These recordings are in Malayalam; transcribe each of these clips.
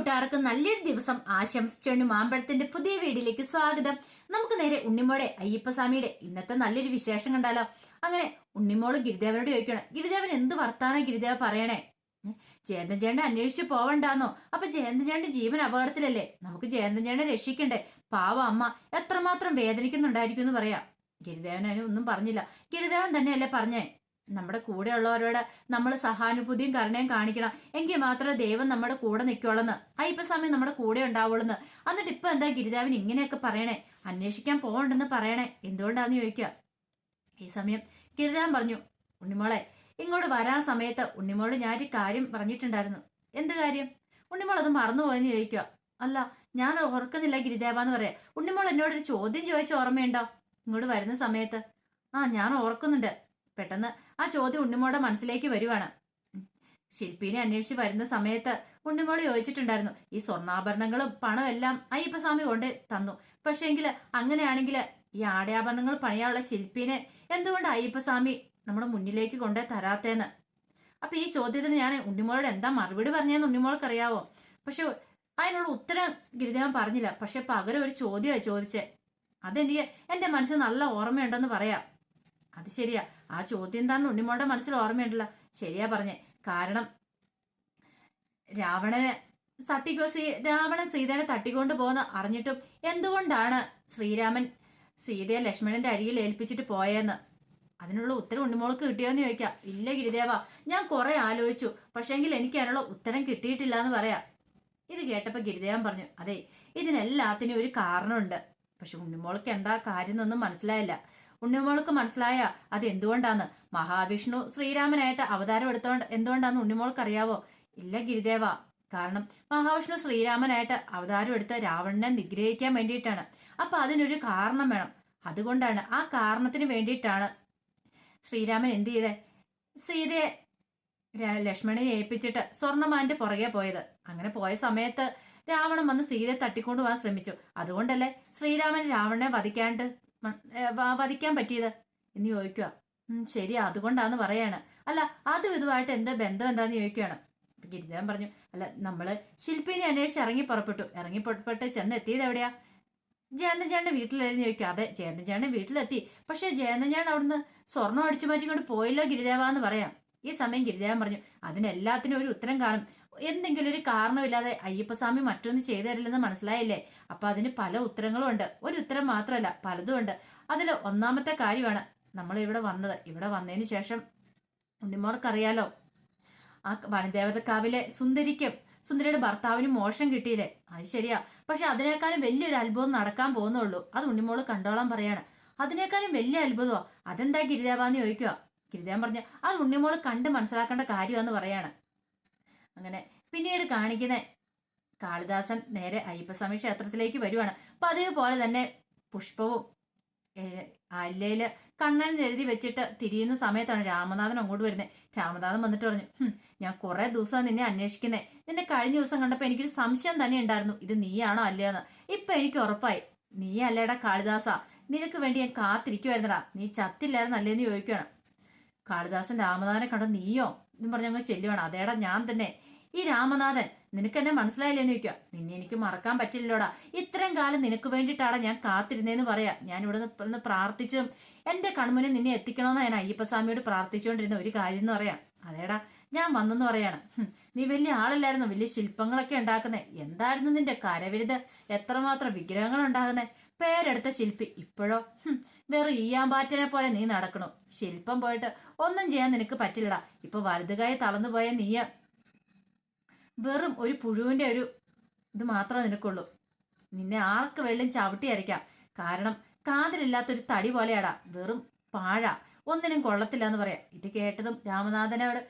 കൂട്ടുകാർക്ക് നല്ലൊരു ദിവസം ആശംസിച്ചുകൊണ്ട് മാമ്പഴത്തിന്റെ പുതിയ വീഡിയോയിലേക്ക് സ്വാഗതം. നമുക്ക് നേരെ ഉണ്ണിമോടെ അയ്യപ്പസ്വാമിയുടെ ഇന്നത്തെ നല്ലൊരു വിശേഷം കണ്ടാലോ? അങ്ങനെ ഉണ്ണിമോൾ ഗിരിദേവനോട് ചോദിക്കണം ഗിരിദേവൻ എന്ത് വർത്താനം ഗിരിദേവ പറയണേ? ജയന്തൻ ചേട്ടനെ അന്വേഷിച്ച് പോവണ്ടാന്നോ? അപ്പൊ ജയന്തൻ ചേട്ടന്റെ ജീവൻ അപകടത്തിലല്ലേ? നമുക്ക് ജയന്തൻ ചേട്ടനെ രക്ഷിക്കണ്ടേ? പാവ അമ്മ എത്രമാത്രം വേദനിക്കുന്നുണ്ടായിരിക്കും എന്ന് പറയാം. ഗിരിദേവൻ അതിനൊന്നും പറഞ്ഞില്ല. ഗിരിദേവൻ തന്നെയല്ലേ പറഞ്ഞേ? നമ്മുടെ കൂടെയുള്ളവരോട് നമ്മൾ സഹാനുഭൂതിയും കരുണയും കാണിക്കണം. എങ്കിൽ മാത്രമേ ദൈവം നമ്മുടെ കൂടെ നിൽക്കുള്ളെന്ന് അയ്യപ്പസ്വാമി നമ്മുടെ കൂടെ ഉണ്ടാവുള്ളെന്ന് എന്നിട്ട് ഇപ്പൊ എന്താ ഗിരിദേവൻ ഇങ്ങനെയൊക്കെ പറയണേ? അന്വേഷിക്കാൻ പോകണ്ടെന്ന് പറയണേ. എന്തുകൊണ്ടാന്ന് ചോദിക്കുക? ഈ സമയം ഗിരിദേവൻ പറഞ്ഞു ഉണ്ണിമോളെ ഇങ്ങോട്ട് വരാൻ സമയത്ത് ഉണ്ണിമോൾ ഒരു കാര്യം പറഞ്ഞിട്ടുണ്ടായിരുന്നു. എന്ത് കാര്യം? ഉണ്ണിമോൾ അത് മറന്നുപോയെന്ന് ചോദിക്കുക. അല്ല ഞാൻ ഓർക്കുന്നില്ല ഗിരിദേവ എന്ന് പറയാം ഉണ്ണിമോൾ എന്നോടൊരു ചോദ്യം ചോദിച്ച ഓർമ്മയുണ്ടോ? ഇങ്ങോട്ട് വരുന്ന സമയത്ത്. ആ ഞാൻ ഓർക്കുന്നുണ്ട്. പെട്ടെന്ന് ആ ചോദ്യം ഉണ്ണിമോടെ മനസ്സിലേക്ക് വരുവാണ്. ശില്പീനെ അന്വേഷിച്ച് വരുന്ന സമയത്ത് ഉണ്ണിമോൾ ചോദിച്ചിട്ടുണ്ടായിരുന്നു ഈ സ്വർണാഭരണങ്ങളും പണമെല്ലാം അയ്യപ്പസ്വാമി കൊണ്ട് തന്നു. പക്ഷേങ്കിൽ അങ്ങനെയാണെങ്കിൽ ഈ ആടയാഭരണങ്ങൾ പണിയാനുള്ള ശില്പിനെ എന്തുകൊണ്ട് അയ്യപ്പസ്വാമി നമ്മുടെ മുന്നിലേക്ക് കൊണ്ടേ തരാത്തേന്ന്? അപ്പൊ ഈ ചോദ്യത്തിന് ഞാൻ ഉണ്ണിമോളോട് എന്താ മറുപടി പറഞ്ഞതെന്ന് ഉണ്ണിമോൾക്ക് അറിയാവോ പക്ഷെ അതിനുള്ള ഉത്തരം ഗിരിദേവൻ പറഞ്ഞില്ല. പക്ഷെ പകരം ഒരു ചോദ്യമാണ് ചോദിച്ചേ. അതെനിക്ക് എന്റെ മനസ്സിൽ നല്ല ഓർമ്മയുണ്ടെന്ന് പറയാം. അത് ശരിയാ. ആ ചോദ്യം എന്താന്ന് ഉണ്ണിമോളുടെ മനസ്സിൽ ഓർമ്മയുണ്ടല്ല. ശരിയാ പറഞ്ഞേ. കാരണം രാവണന് തട്ടിക്കോ സീ രാവണൻ സീതയെ തട്ടിക്കൊണ്ട് പോകുന്ന അറിഞ്ഞിട്ടും എന്തുകൊണ്ടാണ് ശ്രീരാമൻ സീതയെ ലക്ഷ്മണന്റെ അരികിൽ ഏൽപ്പിച്ചിട്ട് പോയെന്ന്? അതിനുള്ള ഉത്തരം ഉണ്ണിമോൾക്ക് കിട്ടിയോന്ന് ചോദിക്കാം. ഇല്ല ഗിരിദേവ ഞാൻ കുറെ ആലോചിച്ചു. പക്ഷേങ്കിൽ എനിക്ക് അതിനുള്ള ഉത്തരം കിട്ടിയിട്ടില്ല എന്ന് പറയാം. ഇത് കേട്ടപ്പോൾ ഗിരിദേവൻ പറഞ്ഞു അതെ ഇതിനെല്ലാത്തിനും ഒരു കാരണമുണ്ട്. പക്ഷെ ഉണ്ണിമോൾക്ക് എന്താ കാര്യം എന്നൊന്നും മനസ്സിലായില്ല. ഉണ്ണിമോൾക്ക് മനസ്സിലായ അത് എന്തുകൊണ്ടാന്ന്? മഹാവിഷ്ണു ശ്രീരാമനായിട്ട് അവതാരം എടുത്തോണ്ട് എന്തുകൊണ്ടാന്ന് ഉണ്ണിമോൾക്ക് അറിയാവോ ഇല്ല ഗിരിദേവ. കാരണം മഹാവിഷ്ണു ശ്രീരാമനായിട്ട് അവതാരം എടുത്ത് രാവണനെ നിഗ്രഹിക്കാൻ വേണ്ടിയിട്ടാണ്. അപ്പൊ അതിനൊരു കാരണം വേണം. അതുകൊണ്ടാണ് ആ കാരണത്തിന് വേണ്ടിയിട്ടാണ് ശ്രീരാമൻ എന്ത് ചെയ്തേ? സീതയെ ലക്ഷ്മണനെ ഏൽപ്പിച്ചിട്ട് സ്വർണമാന്റെ പുറകെ പോയത്. അങ്ങനെ പോയ സമയത്ത് രാവണൻ വന്ന് സീതയെ തട്ടിക്കൊണ്ടുപോകാൻ ശ്രമിച്ചു. അതുകൊണ്ടല്ലേ ശ്രീരാമൻ രാവണനെ വധിക്കാണ്ട് വധിക്കാൻ പറ്റിയത്? എന്ന് ചോദിക്കുക ശരി അതുകൊണ്ടാന്ന് പറയാണ്. അല്ല അതും ഇതുമായിട്ട് എന്താ ബന്ധം എന്താന്ന് ചോദിക്കുകയാണ് ഗിരിജാൻ പറഞ്ഞു അല്ല നമ്മൾ ശില്പിനെ അന്വേഷിച്ച് ഇറങ്ങി പുറപ്പെട്ടു. ഇറങ്ങി പുറപ്പെട്ട് ചെന്ന് എത്തിയത് എവിടെയാ? ജയന്തൻ ചേട്ടന്റെ വീട്ടിലായിരുന്നു ചോദിക്കും അതെ ജയന്തൻ ചേട്ടന്റെ വീട്ടിലെത്തി. പക്ഷെ ജയന്തൻ ചേട്ടൻ അവിടുന്ന് സ്വർണം അടിച്ചു മാറ്റിക്കൊണ്ട് പോയല്ലോ ഗിരിദേവ എന്ന് പറയാം. ഈ സമയം ഗിരിദേവൻ പറഞ്ഞു അതിനെല്ലാത്തിനും ഒരു ഉത്തരം കാണും. എന്തെങ്കിലും ഒരു കാരണമില്ലാതെ അയ്യപ്പസ്വാമി മറ്റൊന്നും ചെയ്തു തരില്ലെന്ന് മനസ്സിലായില്ലേ? അപ്പൊ അതിന് പല ഉത്തരങ്ങളും ഉണ്ട് ഒരു ഉത്തരം മാത്രമല്ല പലതും ഉണ്ട്. അതിൽ ഒന്നാമത്തെ കാര്യമാണ് നമ്മൾ ഇവിടെ വന്നത്. ഇവിടെ വന്നതിന് ശേഷം ഉണ്ണിമോർക്കറിയാലോ? ആ വനദേവതക്കാവിലെ സുന്ദരിക്കും സുന്ദരിയുടെ ഭർത്താവിന് മോശം കിട്ടിയില്ലേ? അത് ശരിയാ. പക്ഷെ അതിനേക്കാളും വലിയൊരു അത്ഭുതം നടക്കാൻ പോകുന്നുള്ളൂ. അത് ഉണ്ണിമോൾ കണ്ടോളാൻ പറയാണ്. അതിനേക്കാളും വലിയ അത്ഭുതമോ. അതെന്താ ഗിരിദേവാന്ന് ചോദിക്കുക ഗിരിദേവൻ പറഞ്ഞു അത് ഉണ്ണിമോൾ കണ്ട് മനസ്സിലാക്കേണ്ട കാര്യമാന്ന് പറയാണ്. അങ്ങനെ പിന്നീട് കാണിക്കുന്ന കാളിദാസൻ നേരെ അയ്യപ്പസ്വാമി ക്ഷേത്രത്തിലേക്ക് വരുവാണ്. പതിവ് പോലെ തന്നെ പുഷ്പവും അല്ലയിൽ കണ്ണൻ എഴുതി വെച്ചിട്ട് തിരിയുന്ന സമയത്താണ് രാമനാഥൻ അങ്ങോട്ട് വരുന്നത് രാമനാഥൻ വന്നിട്ട് പറഞ്ഞു ഞാൻ കുറെ ദിവസം നിന്നെ അന്വേഷിക്കുന്നേ. നിന്നെ കഴിഞ്ഞ ദിവസം കണ്ടപ്പോൾ എനിക്കൊരു സംശയം തന്നെ ഉണ്ടായിരുന്നു. ഇത് നീയാണോ അല്ലയോന്ന്. ഇപ്പൊ എനിക്ക് ഉറപ്പായി. നീ അല്ലേടാ കാളിദാസ. നിനക്ക് വേണ്ടി ഞാൻ കാത്തിരിക്കുവായിരുന്നടാ. നീ ചത്തില്ലായിരുന്നു അല്ലേന്ന് ചോദിക്കുകയാണ് കാളിദാസൻ രാമനാഥനെ കണ്ട നീയോ? എന്ന് പറഞ്ഞു അങ്ങ് ചെല്ലുവാണ്. അതേടാ ഞാൻ തന്നെ. ഈ രാമനാഥൻ നിനക്ക് എന്നെ മനസ്സിലായില്ലേന്ന് ചോദിക്കുക നിന്നെ എനിക്ക് മറക്കാൻ പറ്റില്ലല്ലോടാ. ഇത്രയും കാലം നിനക്ക് വേണ്ടിയിട്ടാണ് ഞാൻ കാത്തിരുന്നേന്ന് പറയാ. ഞാൻ ഇവിടെ നിന്ന് പ്രാർത്ഥിച്ചും എന്റെ കൺമുന്നിൽ നിന്നെ എത്തിക്കണമെന്ന് ഞാൻ അയ്യപ്പസ്വാമിയോട് പ്രാർത്ഥിച്ചുകൊണ്ടിരുന്ന ഒരു കാര്യം എന്ന് പറയാം. അതേടാ ഞാൻ വന്നെന്ന് പറയാണ്. നീ വലിയ ആളല്ലായിരുന്നു? വലിയ ശില്പങ്ങളൊക്കെ ഉണ്ടാക്കുന്നേ. എന്തായിരുന്നു നിന്റെ കരവിരുത്? എത്രമാത്രം വിഗ്രഹങ്ങൾ ഉണ്ടാകുന്നേ പേരെടുത്ത ശില്പി ഇപ്പോഴോ? വെറും ഈയാമ്പാറ്റനെ പോലെ നീ നടക്കണു. ശില്പം പോയിട്ട് ഒന്നും ചെയ്യാൻ നിനക്ക് പറ്റില്ലടാ. ഇപ്പൊ വലുതുകായി തളർന്നു പോയ നീ വെറും ഒരു പുഴുവിന്റെ ഒരു ഇത് മാത്രമേ നിനക്കുള്ളൂ. നിന്നെ ആർക്ക് വെള്ളം ചവിട്ടി അരയ്ക്കാം. കാരണം കാതിലില്ലാത്തൊരു തടി പോലെയാടാ. വെറും പാഴ. ഒന്നിനും കൊള്ളത്തില്ല എന്ന് പറയാം. ഇത് കേട്ടതും രാമനാഥനോട്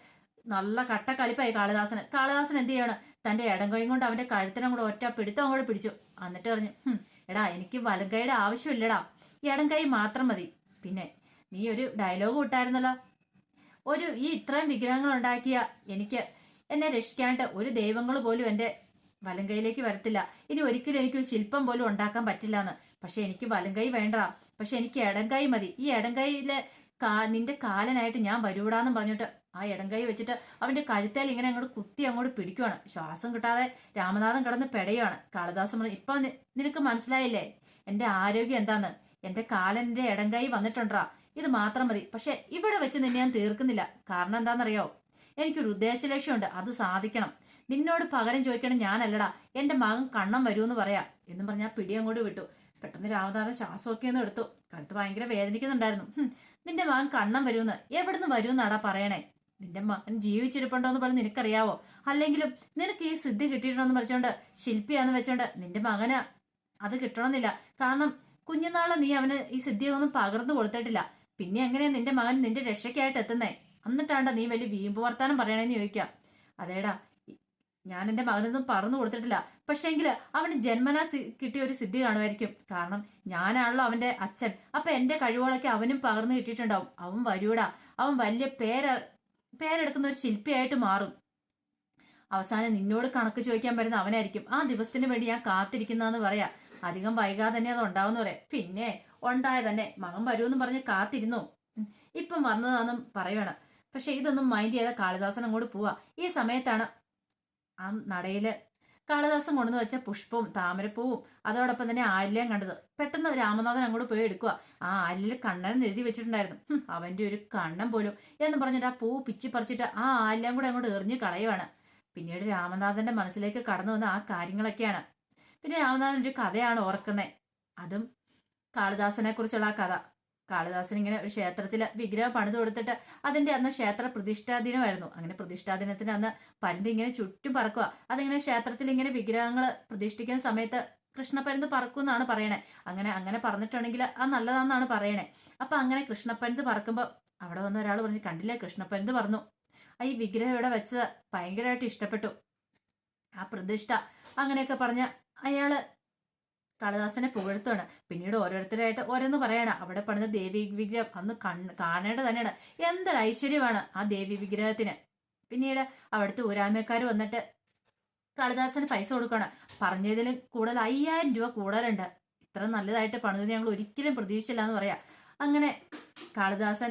നല്ല കട്ടക്കലിപ്പായി കാളിദാസന്. കാളിദാസൻ എന്ത് ചെയ്യാണ്? തന്റെ ഇടം കൈ കൊണ്ട് അവന്റെ കഴുത്തിനും കൂടെ ഒറ്റ പിടുത്തം അങ്ങോട്ട് പിടിച്ചു. എന്നിട്ട് പറഞ്ഞു എടാ എനിക്ക് വലം കൈയുടെ ആവശ്യമില്ലടാ. ഈ ഇടം കൈ മാത്രം മതി. പിന്നെ നീ ഒരു ഡയലോഗ് വിട്ടായിരുന്നല്ലോ ഒരു ഈ ഇത്രയും വിഗ്രഹങ്ങൾ ഉണ്ടാക്കിയ എനിക്ക് എന്നെ രക്ഷിക്കാനായിട്ട് ഒരു ദൈവങ്ങൾ പോലും എന്റെ വലം കൈയിലേക്ക് വരത്തില്ല. ഇനി ഒരിക്കലും എനിക്കൊരു ശില്പം പോലും ഉണ്ടാക്കാൻ പറ്റില്ല എന്ന് പക്ഷെ എനിക്ക് വലം കൈ വേണ്ട. പക്ഷെ എനിക്ക് ഇടം കൈ മതി. ഈ ഇടം കൈയിലെ കാ നിന്റെ കാലനായിട്ട് ഞാൻ വരൂടാന്നും പറഞ്ഞിട്ട് ആ ഇടം കൈ വെച്ചിട്ട് അവന്റെ കഴുത്തേൽ ഇങ്ങനെ അങ്ങോട്ട് കുത്തി അങ്ങോട്ട് പിടിക്കുവാണ്. ശ്വാസം കിട്ടാതെ രാമനാഥൻ കിടന്ന് പെടയുവാണ്. കാളിദാസൻ പറഞ്ഞു ഇപ്പൊ നിനക്ക് മനസ്സിലായില്ലേ? എന്റെ ആരോഗ്യം എന്താന്ന്? എന്റെ കാലന്റെ ഇടം കൈ വന്നിട്ടുണ്ടാ. ഇത് മാത്രം മതി. പക്ഷെ ഇവിടെ വെച്ച് നിന്നെ ഞാൻ തീർക്കുന്നില്ല. കാരണം എന്താണെന്നറിയോ എനിക്കൊരു ഉദ്ദേശലക്ഷ്യമുണ്ട്. അത് സാധിക്കണം. നിന്നോട് പകരം ചോദിക്കണം ഞാനല്ലടാ. എന്റെ മകൻ കണ്ണം വരൂന്ന് പറയാ. എന്നും പറഞ്ഞാൽ ആ പിടി അങ്ങോട്ട് വിട്ടു. പെട്ടെന്ന് രാമനാഥൻ ശ്വാസമൊക്കെ ഒന്ന് എടുത്തു. കഴുത്ത് ഭയങ്കര വേദനിക്കുന്നുണ്ടായിരുന്നു. നിന്റെ മകൻ കണ്ണം വരുമെന്ന് എവിടുന്ന് വരുമെന്നാടാ പറയണേ? നിന്റെ മകൻ ജീവിച്ചിരിപ്പുണ്ടോ എന്ന് പറഞ്ഞ് നിനക്കറിയാവോ? അല്ലെങ്കിലും നിനക്ക് ഈ സിദ്ധി കിട്ടിയിട്ടുണ്ടോന്ന് പറഞ്ഞോണ്ട് ശില്പിയാന്ന് വെച്ചോണ്ട് നിന്റെ മകന് അത് കിട്ടണമെന്നില്ല. കാരണം കുഞ്ഞുനാളെ നീ അവന് ഈ സിദ്ധിയൊന്നും പകർന്നു കൊടുത്തിട്ടില്ല. പിന്നെ എങ്ങനെയാ നിന്റെ മകൻ നിന്റെ രക്ഷയ്ക്കായിട്ട് എത്തുന്നേ? എന്നിട്ടാണ്ട നീ വലിയ വീമ്പ് വർത്താനം പറയണേന്ന് ചോദിക്കാം അതേടാ ഞാൻ എന്റെ മകനൊന്നും പറഞ്ഞു കൊടുത്തിട്ടില്ല. പക്ഷേങ്കിൽ അവന് ജന്മനാ കിട്ടിയ ഒരു സിദ്ധി കാണുമായിരിക്കും. കാരണം ഞാനാണല്ലോ അവന്റെ അച്ഛൻ. അപ്പൊ എന്റെ കഴിവുകളൊക്കെ അവനും പകർന്നു കിട്ടിയിട്ടുണ്ടാവും. അവൻ വരൂടാ അവൻ വലിയ പേര പേരെടുക്കുന്ന ഒരു ശില്പിയായിട്ട് മാറും. അവസാനം നിന്നോട് കണക്ക് ചോദിക്കാൻ പറ്റുന്ന അവനായിരിക്കും. ആ ദിവസത്തിന് വേണ്ടി ഞാൻ കാത്തിരിക്കുന്നതെന്ന് പറയാ. അധികം വൈകാതെ തന്നെ അത് ഉണ്ടാവുന്ന പറയാം. പിന്നെ ഉണ്ടായ തന്നെ മകൻ വരുമെന്ന് പറഞ്ഞ് കാത്തിരുന്നു. ഇപ്പം വന്നതാണെന്നും പറയുവാണ്. പക്ഷെ ഇതൊന്നും മൈൻഡ് ചെയ്ത കാളിദാസൻ അങ്ങോട്ട് പോവാ. ഈ സമയത്താണ് ആ നടയിൽ കാളിദാസൻ കൊണ്ടുവന്ന് വെച്ച പുഷ്പവും താമരപ്പൂവും അതോടൊപ്പം തന്നെ ആലിലയും കണ്ടത്. പെട്ടെന്ന് രാമനാഥൻ അങ്ങോട്ട് പോയി എടുക്കുക ആ ആലിൽ കണ്ണൻ എഴുതി വെച്ചിട്ടുണ്ടായിരുന്നു. അവന്റെ ഒരു കണ്ണൻ പോലും എന്ന് പറഞ്ഞിട്ട് ആ പൂ പിച്ചി പറിച്ചിട്ട് ആ ആലിലയും കൂടെ അങ്ങോട്ട് എറിഞ്ഞ് കളയുവാണ്. പിന്നീട് രാമനാഥന്റെ മനസ്സിലേക്ക് കടന്നു വന്ന ആ കാര്യങ്ങളൊക്കെയാണ്. പിന്നെ രാമനാഥൻ ഒരു കഥയാണ് ഓർക്കുന്നത് അതും കാളിദാസനെ കുറിച്ചുള്ള ആ കഥ. കാളിദാസൻ ഇങ്ങനെ ഒരു ക്ഷേത്രത്തിൽ വിഗ്രഹം പണിത് കൊടുത്തിട്ട് അതിന്റെ അന്ന് ക്ഷേത്ര പ്രതിഷ്ഠാ ദിനമായിരുന്നു. അങ്ങനെ പ്രതിഷ്ഠാ ദിനത്തിന് അന്ന് പരുന്ത് ഇങ്ങനെ ചുറ്റും പറക്കുക അതിങ്ങനെ ക്ഷേത്രത്തിൽ ഇങ്ങനെ വിഗ്രഹങ്ങൾ പ്രതിഷ്ഠിക്കുന്ന സമയത്ത് കൃഷ്ണപ്പരുന്ത് പറക്കും എന്നാണ് പറയണേ. അങ്ങനെ അങ്ങനെ പറഞ്ഞിട്ടുണ്ടെങ്കിൽ അത് നല്ലതാണെന്നാണ് പറയണേ. അപ്പം അങ്ങനെ കൃഷ്ണപ്പരുന്ത് പറക്കുമ്പോൾ അവിടെ വന്ന ഒരാൾ പറഞ്ഞു കണ്ടില്ലേ? കൃഷ്ണപ്പരുന്ത് പറഞ്ഞു ആ ഈ വിഗ്രഹം ഇവിടെ വെച്ചത് ഭയങ്കരമായിട്ട് ഇഷ്ടപ്പെട്ടു. ആ പ്രതിഷ്ഠ അങ്ങനെയൊക്കെ പറഞ്ഞ് അയാൾ കാളിദാസനെ പുകഴ്ത്തുകയാണ് പിന്നീട് ഓരോരുത്തരായിട്ട് ഓരോന്ന് പറയണം. അവിടെ പണിത ദേവി വിഗ്രഹം അന്ന് കണ്ണ് കാണേണ്ടത് തന്നെയാണ്. എന്തൊരു ഐശ്വര്യമാണ് ആ ദേവി വിഗ്രഹത്തിന്. പിന്നീട് അവിടുത്തെ ഊരാമക്കാർ വന്നിട്ട് കാളിദാസന് പൈസ കൊടുക്കണം പറഞ്ഞതിലും കൂടുതൽ അയ്യായിരം രൂപ കൂടുതലുണ്ട്. ഇത്ര നല്ലതായിട്ട് പണിത് ഞങ്ങൾ ഒരിക്കലും പ്രതീക്ഷിച്ചില്ല എന്ന് പറയാം. അങ്ങനെ കാളിദാസൻ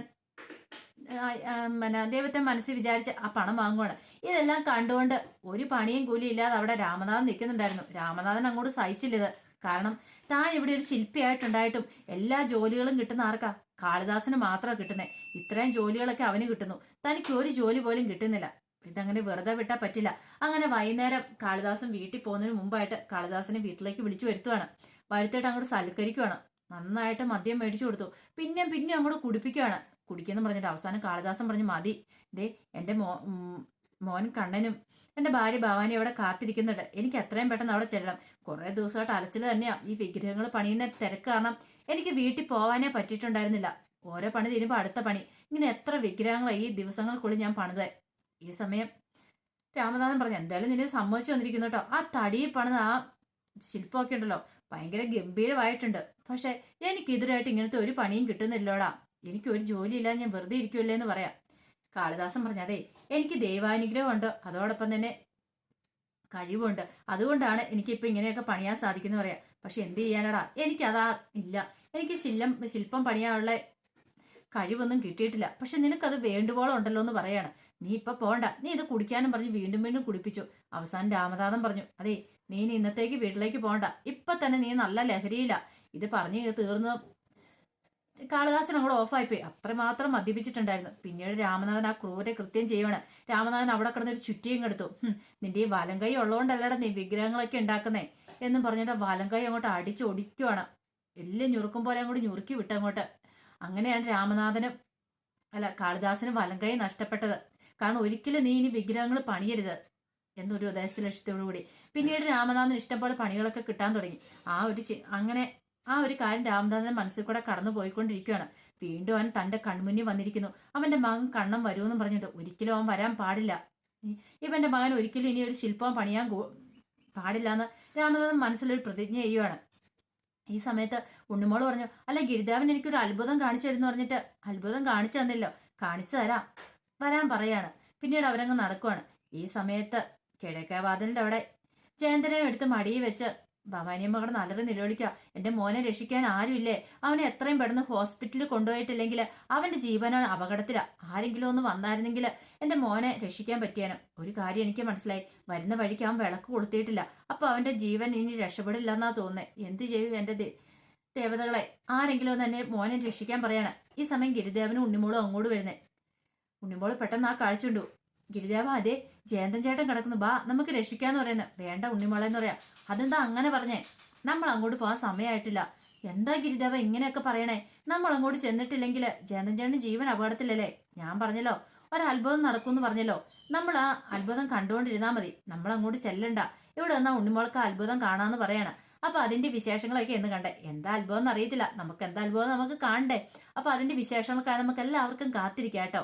പിന്നെ ദൈവത്തെ മനസ്സിൽ വിചാരിച്ച് ആ പണം വാങ്ങുവാണ്. ഇതെല്ലാം കണ്ടുകൊണ്ട് ഒരു പണിയും കൂലിയില്ലാതെ അവിടെ രാമനാഥൻ നിൽക്കുന്നുണ്ടായിരുന്നു. രാമനാഥൻ അങ്ങോട്ട് സഹിച്ചില്ലത് കാരണം താൻ ഇവിടെ ഒരു ശില്പിയായിട്ടുണ്ടായിട്ടും എല്ലാ ജോലികളും കിട്ടുന്ന ആർക്കാ? കാളിദാസന് മാത്രമാണ് കിട്ടുന്നത് ഇത്രയും ജോലികളൊക്കെ അവന് കിട്ടുന്നു. തനിക്ക് ഒരു ജോലി പോലും കിട്ടുന്നില്ല. ഇതങ്ങനെ വെറുതെ വിട്ടാൽ പറ്റില്ല. അങ്ങനെ വൈകുന്നേരം കാളിദാസൻ വീട്ടിൽ പോകുന്നതിന് മുമ്പായിട്ട് കാളിദാസനെ വീട്ടിലേക്ക് വിളിച്ചു വരുത്തുവാണ്. വരുത്തിയിട്ട് അങ്ങോട്ട് സൽക്കരിക്കുവാണ്. നന്നായിട്ട് മദ്യം മേടിച്ചു കൊടുത്തു. പിന്നെയും പിന്നെയും അങ്ങോട്ട് കുടിപ്പിക്കുവാണ്. കുടിക്കുന്നു പറഞ്ഞിട്ട് അവസാനം കാളിദാസൻ പറഞ്ഞു മതി. ദേ എന്റെ മോ മോൻ കണ്ണനും എന്റെ ഭാര്യ ഭവാനി അവിടെ കാത്തിരിക്കുന്നുണ്ട്. എനിക്ക് എത്രയും പെട്ടെന്ന് അവിടെ ചെല്ലണം. കുറേ ദിവസമായിട്ട് അലച്ചിൽ തന്നെയാ. ഈ വിഗ്രഹങ്ങൾ പണിയുന്ന തിരക്ക് കാരണം എനിക്ക് വീട്ടിൽ പോവാനേ പറ്റിയിട്ടുണ്ടായിരുന്നില്ല. ഓരോ പണി തീരുമ്പോൾ അടുത്ത പണി. ഇങ്ങനെ എത്ര വിഗ്രഹങ്ങളാണ് ഈ ദിവസങ്ങൾക്കുള്ളിൽ ഞാൻ പണിത്. ഈ സമയം രാമനാഥൻ പറഞ്ഞു എന്തായാലും നിന്നെ സമ്മതിച്ചു വന്നിരിക്കുന്നു കേട്ടോ ആ തടിയിൽ പണിത ആ ശില്പമൊക്കെ ഉണ്ടല്ലോ. ഭയങ്കര ഗംഭീരമായിട്ടുണ്ട്. പക്ഷെ എനിക്ക് ഇതിനായിട്ട് ഇങ്ങനത്തെ ഒരു പണിയും കിട്ടുന്നില്ലോടാ. എനിക്ക് ഒരു ജോലിയില്ല ഞാൻ വെറുതെ ഇരിക്കുമല്ലേ എന്ന് പറയാം. കാളിദാസൻ പറഞ്ഞു അതെ എനിക്ക് ദൈവാനുഗ്രഹമുണ്ട്. അതോടൊപ്പം തന്നെ കഴിവുണ്ട്. അതുകൊണ്ടാണ് എനിക്കിപ്പോൾ ഇങ്ങനെയൊക്കെ പണിയാൻ സാധിക്കുന്നു പറയാം. പക്ഷെ എന്ത് ചെയ്യാനടാ? എനിക്കതാ ഇല്ല. എനിക്ക് ശില്പം ശില്പം പണിയാനുള്ള കഴിവൊന്നും കിട്ടിയിട്ടില്ല. പക്ഷെ നിനക്കത് വേണ്ടുവോളം ഉണ്ടല്ലോ എന്ന് പറയാണ്. നീ ഇപ്പൊ പോണ്ട. നീ ഇത് കുടിക്കാനും പറഞ്ഞ് വീണ്ടും വീണ്ടും കുടിപ്പിച്ചു. അവസാനം രാമനാഥൻ പറഞ്ഞു അതെ നീ ഇനി ഇന്നത്തേക്ക് വീട്ടിലേക്ക് പോണ്ട. ഇപ്പൊ തന്നെ നീ നല്ല ലഹരിയില്ല ഇത് പറഞ്ഞു തീർന്നു കാളിദാസൻ അങ്ങോട്ട് ഓഫായിപ്പോയി. അത്രമാത്രം മദ്യപിച്ചിട്ടുണ്ടായിരുന്നു. പിന്നീട് രാമനാഥൻ ആ ക്രൂര കൃത്യം ചെയ്യുവാണ്. രാമനാഥൻ അവിടെ കിടന്നൊരു ചുറ്റിയും കെടുത്തു. നിന്റെ ഈ വലം കൈ ഉള്ളതുകൊണ്ടല്ലടാ നീ വിഗ്രഹങ്ങളൊക്കെ ഉണ്ടാക്കുന്നേ എന്നും പറഞ്ഞിട്ട് വലം കൈ അങ്ങോട്ട് അടിച്ചൊടിക്കുവാണ് എല്ലാം ഞുറുക്കും പോലെ അങ്ങോട്ട് ഞുറുക്കി വിട്ട് അങ്ങോട്ട്. അങ്ങനെയാണ് രാമനാഥനും അല്ല കാളിദാസനും കൈ നഷ്ടപ്പെട്ടത്. കാരണം ഒരിക്കലും നീ ഇനി വിഗ്രഹങ്ങൾ പണിയരുത് എന്നൊരു ഉദ്ദേശ ലക്ഷ്യത്തോടു കൂടി പിന്നീട് രാമനാഥൻ ഇഷ്ടംപോലെ പണികളൊക്കെ കിട്ടാൻ തുടങ്ങി. ആ ഒരു അങ്ങനെ ആ ഒരു കാര്യം രാമദാസന്റെ മനസ്സിൽ കൂടെ കടന്നു പോയിക്കൊണ്ടിരിക്കുകയാണ്. വീണ്ടും അവൻ തന്റെ കൺമുന്നിൽ വന്നിരിക്കുന്നു. അവന്റെ മകൻ കണ്ണം എന്ന് പറഞ്ഞിട്ട് ഒരിക്കലും അവൻ വരാൻ പാടില്ല. ഇവന്റെ മകൻ ഒരിക്കലും ഇനി ഒരു ശില്പം പണിയാൻ പാടില്ല എന്ന് രാമനാഥൻ മനസ്സിലൊരു പ്രതിജ്ഞ ചെയ്യുവാണ്. ഈ സമയത്ത് ഉണ്ണിമോൾ പറഞ്ഞു അല്ല ഗിരിദേവൻ എനിക്കൊരു അത്ഭുതം കാണിച്ചു തരുന്നു പറഞ്ഞിട്ട് അത്ഭുതം കാണിച്ചു തന്നില്ലോ. കാണിച്ചു തരാം. വരാൻ പറയാണ്. പിന്നീട് അവരങ്ങ് നടക്കുവാണ്. ഈ സമയത്ത് കിഴക്കേ വാതിലിന്റെ അവിടെ ജയന്തരയും എടുത്ത് മടിയിൽ വെച്ച് ഭവാനിയമ്മ അവിടെ നല്ലത് നിലവിളിക്കുക എന്റെ മോനെ രക്ഷിക്കാൻ ആരുമില്ലേ? അവനെ എത്രയും പെട്ടെന്ന് ഹോസ്പിറ്റലിൽ കൊണ്ടുപോയിട്ടില്ലെങ്കിൽ അവന്റെ ജീവനാണ് അപകടത്തിലാ ആരെങ്കിലും ഒന്ന് വന്നായിരുന്നെങ്കിൽ എന്റെ മോനെ രക്ഷിക്കാൻ പറ്റിയാനും. ഒരു കാര്യം എനിക്ക് മനസ്സിലായി. വരുന്ന വഴിക്ക് അവൻ വിളക്ക് കൊടുത്തിട്ടില്ല. അപ്പൊ അവന്റെ ജീവൻ ഇനി രക്ഷപ്പെടില്ല എന്നാ തോന്നുന്നത് എന്ത് ചെയ്യും എന്റെ ദേവതകളെ? ആരെങ്കിലും ഒന്ന് എന്നെ മോനെ രക്ഷിക്കാൻ പറയാണ്. ഈ സമയം ഗിരിദേവനും ഉണ്ണിമോളും അങ്ങോട്ട് വരുന്നേ. ഉണ്ണിമോൾ പെട്ടെന്ന് ആ കാഴ്ച കണ്ടു. ഗിരിദേവ അതെ ജയന്തൻ ചേട്ടൻ കിടക്കുന്നു. ബാ നമുക്ക് രക്ഷിക്കാന്ന് പറയുന്നത് വേണ്ട ഉണ്ണിമോളെ എന്ന് പറയാം. അതെന്താ അങ്ങനെ പറഞ്ഞേ? നമ്മൾ അങ്ങോട്ട് പോകാൻ സമയമായിട്ടില്ല എന്താ ഗിരിദേവ ഇങ്ങനെയൊക്കെ പറയണേ? നമ്മൾ അങ്ങോട്ട് ചെന്നിട്ടില്ലെങ്കിൽ ജയന്തൻ ചേട്ടന് ജീവൻ അപകടത്തിലല്ലേ? ഞാൻ പറഞ്ഞല്ലോ ഒരത്ഭുതം നടക്കുമെന്ന് പറഞ്ഞല്ലോ. നമ്മൾ ആ അത്ഭുതം കണ്ടുകൊണ്ടിരുന്നാൽ മതി. നമ്മൾ അങ്ങോട്ട് ചെല്ലണ്ട. ഇവിടെ വന്നാൽ ഉണ്ണിമോൾക്ക് അത്ഭുതം കാണാന്ന് പറയണം. അപ്പൊ അതിന്റെ വിശേഷങ്ങളൊക്കെ എന്ന് കണ്ടേ. എന്താ അത്ഭുതം എന്ന് അറിയത്തില്ല. നമുക്ക് എന്താ അത്ഭുതം നമുക്ക് കാണണ്ടേ? അപ്പൊ അതിന്റെ വിശേഷങ്ങൾക്കായി നമുക്ക് എല്ലാവർക്കും കാത്തിരിക്കാം കേട്ടോ.